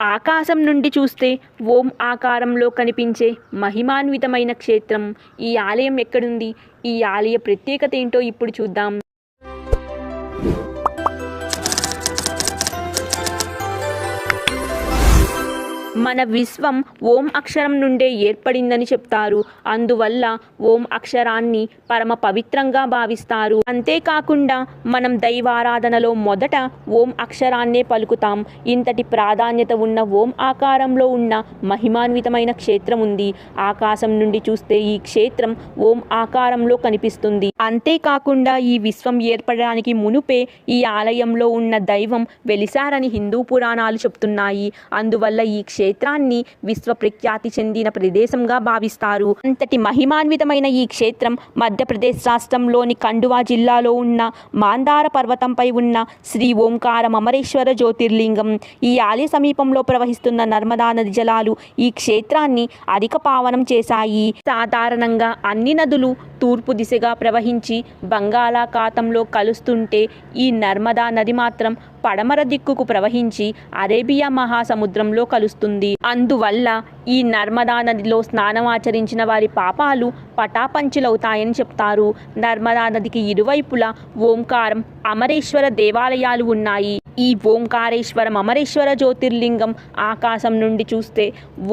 ఆకాశం నుండి చూస్తే ఓం ఆకారంలో కనిపించే మహిమాన్వితమైన క్షేత్రం. ఈ ఆలయం ఎక్కడుంది? ఈ ఆలయ ప్రత్యేకత ఏంటో ఇప్పుడు చూద్దాం. మన విశ్వం ఓం అక్షరం నుండే ఏర్పడిందని చెప్తారు. అందువల్ల ఓం అక్షరాన్ని పరమ పవిత్రంగా భావిస్తారు. అంతేకాకుండా మనం దైవారాధనలో మొదట ఓం అక్షరాన్నే పలుకుతాం. ఇంతటి ప్రాధాన్యత ఉన్న ఓం ఆకారంలో ఉన్న మహిమాన్వితమైన క్షేత్రం ఉంది. ఆకాశం నుండి చూస్తే ఈ క్షేత్రం ఓం ఆకారంలో కనిపిస్తుంది. అంతేకాకుండా ఈ విశ్వం ఏర్పడడానికి మునుపే ఈ ఆలయంలో ఉన్న దైవం వెలిసారని హిందూ పురాణాలు చెప్తున్నాయి. అందువల్ల ఈ క్షేత్రాన్ని విశ్వ ప్రఖ్యాతి చెందిన ప్రదేశంగా భావిస్తారు. అంతటి మహిమాన్వితమైన ఈ క్షేత్రం మధ్యప్రదేశ్ రాష్ట్రంలోని ఖండువా జిల్లాలో ఉన్న మాందార పర్వతంపై ఉన్న శ్రీ ఓంకార అమరేశ్వర జ్యోతిర్లింగం. ఈ ఆలయ సమీపంలో ప్రవహిస్తున్న నర్మదా నది జలాలు ఈ క్షేత్రాన్ని అధిక పావనం చేశాయి. సాధారణంగా అన్ని నదులు తూర్పు దిశగా ప్రవహించి బంగాళాఖాతంలో కలుస్తుంటే ఈ నర్మదా నది మాత్రం పడమర దిక్కుకు ప్రవహించి అరేబియా మహాసముద్రంలో కలుస్తుంది. అందువల్ల ఈ నర్మదా నదిలో స్నానం ఆచరించిన వారి పాపాలు పటాపంచులవుతాయని చెప్తారు. నర్మదా నదికి ఇరువైపులా ఓంకారం అమరేశ్వర దేవాలయాలు ఉన్నాయి. ఈ ఓంకారేశ్వరం అమరేశ్వర జ్యోతిర్లింగం ఆకాశం నుండి చూస్తే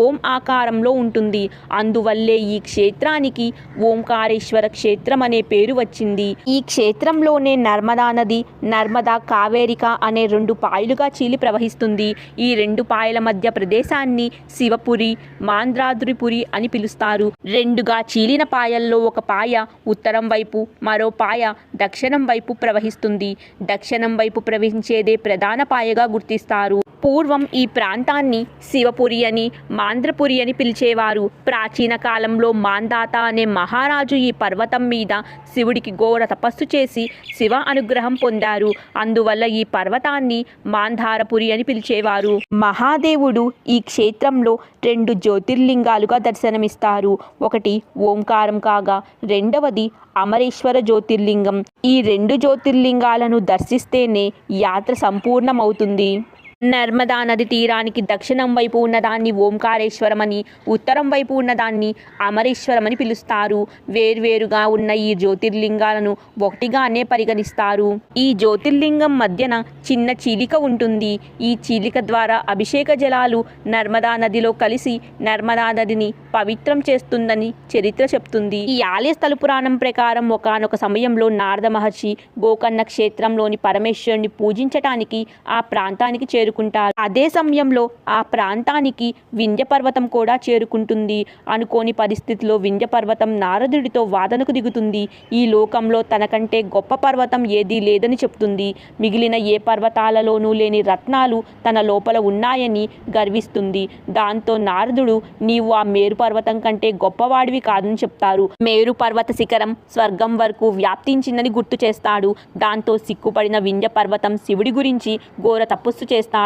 ఓం ఆకారంలో ఉంటుంది. అందువల్లే ఈ క్షేత్రానికి ఓంకారేశ్వర క్షేత్రం అనే పేరు వచ్చింది. ఈ క్షేత్రంలోనే నర్మదా నది నర్మదా కావేరిక అనే రెండు పాయలుగా చీలి ప్రవహిస్తుంది. ఈ రెండు పాయల మధ్య ప్రదేశాన్ని శివపురి మాంద్రాద్రిపురి అని పిలుస్తారు. రెండుగా చీలిన పాయల్లో ఒక పాయ ఉత్తరం వైపు మరో పాయ దక్షిణం వైపు ప్రవహిస్తుంది. దక్షిణం వైపు ప్రవహించేదే ప్రధాన పాయగా గుర్తిస్తారు. పూర్వం ఈ ప్రాంతాన్ని శివపురి అని మాంద్రపురి అని పిలిచేవారు. ప్రాచీన కాలంలో మాందాత అనే మహారాజు ఈ పర్వతం మీద శివుడికి ఘోర తపస్సు చేసి శివ అనుగ్రహం పొందారు. అందువల్ల ఈ పర్వతాన్ని మాంధారపురి అని పిలిచేవారు. మహాదేవుడు ఈ క్షేత్రంలో రెండు జ్యోతిర్లింగాలుగా దర్శనమిస్తారు. ఒకటి ఓంకారం కాగా రెండవది అమరేశ్వర జ్యోతిర్లింగం. ఈ రెండు జ్యోతిర్లింగాలను దర్శిస్తేనే యాత్ర సంపూర్ణమవుతుంది. నర్మదా నది తీరానికి దక్షిణం వైపు ఉన్నదాన్ని ఓంకారేశ్వరం అని ఉత్తరం వైపు ఉన్నదాన్ని అమరేశ్వరం అని పిలుస్తారు. వేర్వేరుగా ఉన్న ఈ జ్యోతిర్లింగాలను ఒకటిగానే పరిగణిస్తారు. ఈ జ్యోతిర్లింగం మధ్యన చిన్న చీలిక ఉంటుంది. ఈ చీలిక ద్వారా అభిషేక జలాలు నర్మదా నదిలో కలిసి నర్మదా నదిని పవిత్రం చేస్తుందని చరిత్ర చెప్తుంది. ఈ ఆలయ స్థల పురాణం ప్రకారం ఒకానొక సమయంలో నారద మహర్షి గోకర్ణ క్షేత్రంలోని పరమేశ్వరుని పూజించటానికి ఆ ప్రాంతానికి చేరు చేరుకుంటారు. అదే సమయంలో ఆ ప్రాంతానికి వింధ్య పర్వతం కూడా చేరుకుంటుంది. అనుకోని పరిస్థితిలో వింధ్య పర్వతం నారదుడితో వాదనకు దిగుతుంది. ఈ లోకంలో తనకంటే గొప్ప పర్వతం ఏదీ లేదని చెప్తుంది. మిగిలిన ఏ పర్వతాలలోనూ లేని రత్నాలు తన లోపల ఉన్నాయని గర్విస్తుంది. దాంతో నారదుడు నీవు ఆ మేరు పర్వతం కంటే గొప్పవాడివి కాదని చెప్తారు. మేరు పర్వత శిఖరం స్వర్గం వరకు వ్యాప్తించిందని గుర్తు చేస్తాడు. దాంతో సిక్కుపడిన వింధ్య పర్వతం శివుడి గురించి ఘోర తపస్సు చేస్తాడు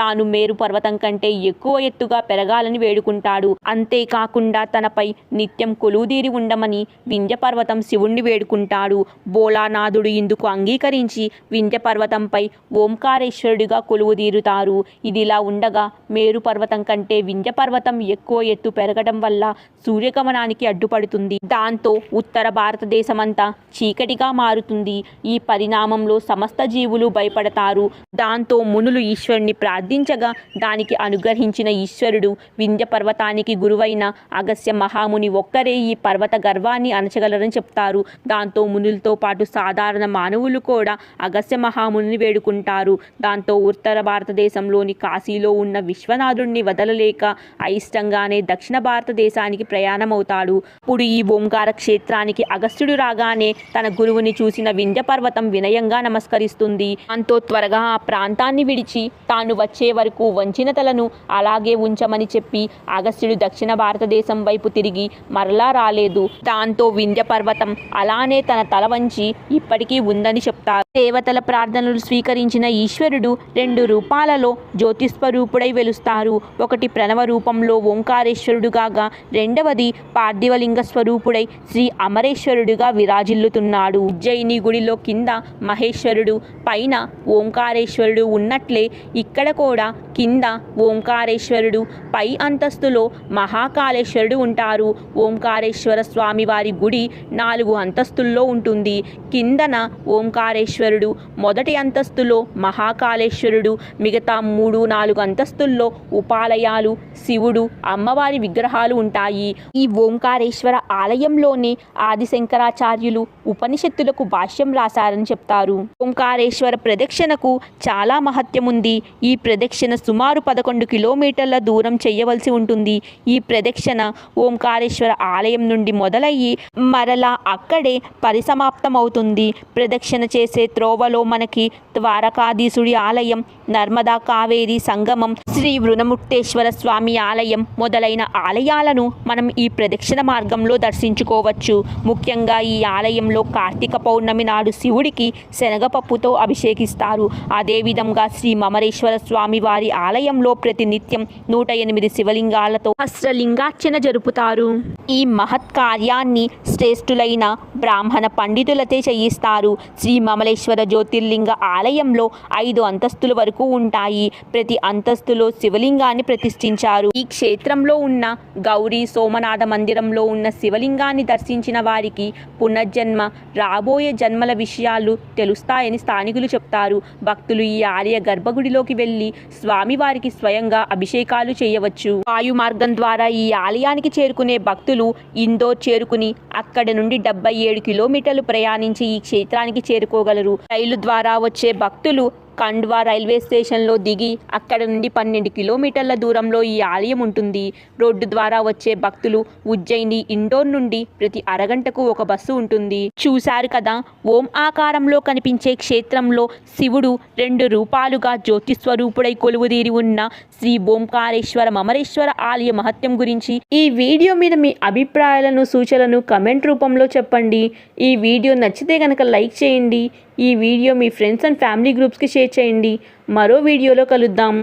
తాను మేరు పర్వతం కంటే ఎక్కువ ఎత్తుగా పెరగాలని వేడుకుంటాడు. అంతేకాకుండా తనపై నిత్యం కొలువుదీరి ఉండమని వింధ్యపర్వతం శివుణ్ణి వేడుకుంటాడు. బోలానాథుడు ఇందుకు అంగీకరించి వింధ్యపర్వతంపై ఓంకారేశ్వరుడిగా కొలువుదీరుతారు. ఇదిలా ఉండగా మేరు పర్వతం కంటే వింధ్యపర్వతం ఎక్కువ ఎత్తు పెరగడం వల్ల సూర్యగమనానికి అడ్డుపడుతుంది. దాంతో ఉత్తర భారతదేశమంతా చీకటిగా మారుతుంది. ఈ పరిణామంలో సమస్త జీవులు భయపడతారు. దాంతో మునులు ఈశ్వరుణ్ణి ప్రార్థించగా దానికి అనుగ్రహించిన ఈశ్వరుడు వింధ్య పర్వతానికి గురువైన అగస్య మహాముని ఒక్కరే ఈ పర్వత గర్వాన్ని అణచగలరని చెప్తారు. దాంతో మునులతో పాటు సాధారణ మానవులు కూడా అగస్య మహాముని వేడుకుంటారు. దాంతో ఉత్తర భారతదేశంలోని కాశీలో ఉన్న విశ్వనాథుడిని వదలలేక అయిష్టంగానే దక్షిణ భారతదేశానికి ప్రయాణమవుతాడు. ఇప్పుడు ఈ ఓంకార క్షేత్రానికి అగస్త్యుడు రాగానే తన గురువుని చూసిన వింధ్య పర్వతం వినయంగా నమస్కరిస్తుంది. దాంతో త్వరగా ఆ ప్రాంతాన్ని విడిచి తాను వచ్చే వరకు వంచినతలను అలాగే ఉంచమని చెప్పి అగస్త్యుడు దక్షిణ భారతదేశం వైపు తిరిగి మరలా రాలేదు. దాంతో వింధ్య పర్వతం అలానే తన తల వంచి ఇప్పటికీ ఉందని చెప్తారు. దేవతల ప్రార్థనలు స్వీకరించిన ఈశ్వరుడు రెండు రూపాలలో జ్యోతిస్వరూపుడై వెలుస్తారు. ఒకటి ప్రణవ రూపంలో ఓంకారేశ్వరుడు రెండవది పార్థివలింగ స్వరూపుడై శ్రీ అమరేశ్వరుడుగా విరాజిల్లుతున్నాడు. ఉజ్జయిని గుడిలో కింద మహేశ్వరుడు పైన ఓంకారేశ్వరుడు ఉన్నట్లే ఇక్కడ కూడా కింద ఓంకారేశ్వరుడు పై అంతస్తులో మహాకాళేశ్వరుడు ఉంటారు. ఓంకారేశ్వర స్వామి వారి గుడి నాలుగు అంతస్తుల్లో ఉంటుంది. కిందన ఓంకారేశ్వరుడు మొదటి అంతస్తులో మహాకాళేశ్వరుడు మిగతా మూడు నాలుగు అంతస్తుల్లో ఉపాలయాలు శివుడు అమ్మవారి విగ్రహాలు ఉంటాయి. ఈ ఓంకారేశ్వర ఆలయంలోనే ఆదిశంకరాచార్యులు ఉపనిషత్తులకు భాష్యం రాశారని చెప్తారు. ఓంకారేశ్వర ప్రదక్షిణకు చాలా మహత్యముంది ఈ ప్రదక్షిణ సుమారు పదకొండు కిలోమీటర్ల దూరం చేయవలసి ఉంటుంది. ఈ ప్రదక్షిణ ఓంకారేశ్వర ఆలయం నుండి మొదలయ్యి మరలా అక్కడే పరిసమాప్తమవుతుంది. ప్రదక్షిణ చేసే త్రోవలో మనకి ద్వారకాధీశుడి ఆలయం నర్మదా కావేరి సంగమం శ్రీ వృణముక్తేశ్వర స్వామి ఆలయం మొదలైన ఆలయాలను మనం ఈ ప్రదక్షిణ మార్గంలో దర్శించుకోవచ్చు. ముఖ్యంగా ఈ ఆలయంలో కార్తీక పౌర్ణమి నాడు శివుడికి శనగపప్పుతో అభిషేకిస్తారు. అదేవిధంగా శ్రీ మమరేశ్వర స్వామి వారి ఆలయంలో ప్రతినిత్యం నూట ఎనిమిది శివలింగాలతో అస్త్రలింగార్చన జరుపుతారు. ఈ మహత్ కార్యాన్ని శ్రేష్ఠులైన బ్రాహ్మణ పండితులతే చేయిస్తారు. శ్రీ మమలేశ్వర జ్యోతిర్లింగ ఆలయంలో ఐదు అంతస్తుల వరకు ఉంటాయి. ప్రతి అంతస్తులో శివలింగాన్ని ప్రతిష్ఠించారు. ఈ క్షేత్రంలో ఉన్న గౌరీ సోమనాథ మందిరంలో ఉన్న శివలింగాన్ని దర్శించిన వారికి పునర్జన్మ రాబోయే జన్మల విషయాలు తెలుస్తాయని స్థానికులు చెప్తారు. భక్తులు ఈ ఆలయ గర్భగుడిలోకి వెళ్ళి స్వామివారికి స్వయంగా అభిషేకాలు చేయవచ్చు. వాయు మార్గం ద్వారా ఈ ఆలయానికి చేరుకునే భక్తులు ఇందోర్ చేరుకుని అక్కడి నుండి డెబ్బై ఏడు కిలోమీటర్లు ప్రయాణించి ఈ క్షేత్రానికి చేరుకోగలరు. రైలు ద్వారా వచ్చే భక్తులు ఖండ్వా రైల్వే స్టేషన్లో దిగి అక్కడ నుండి పన్నెండు కిలోమీటర్ల దూరంలో ఈ ఆలయం ఉంటుంది. రోడ్డు ద్వారా వచ్చే భక్తులు ఉజ్జయిని ఇండోర్ నుండి ప్రతి అరగంటకు ఒక బస్సు ఉంటుంది. చూశారు కదా ఓం ఆకారంలో కనిపించే క్షేత్రంలో శివుడు రెండు రూపాలుగా జ్యోతి స్వరూపుడై కొలువుదీరి ఉన్న శ్రీ ఓంకారేశ్వర మమరేశ్వర ఆలయ మహత్యం గురించి ఈ వీడియో మీద మీ అభిప్రాయాలను సూచనలను కమెంట్ రూపంలో చెప్పండి. ఈ వీడియో నచ్చితే కనుక లైక్ చేయండి. ఈ వీడియో మీ ఫ్రెండ్స్ అండ్ ఫ్యామిలీ గ్రూప్స్కి షేర్ చేయండి. మరో వీడియోలో కలుద్దాం.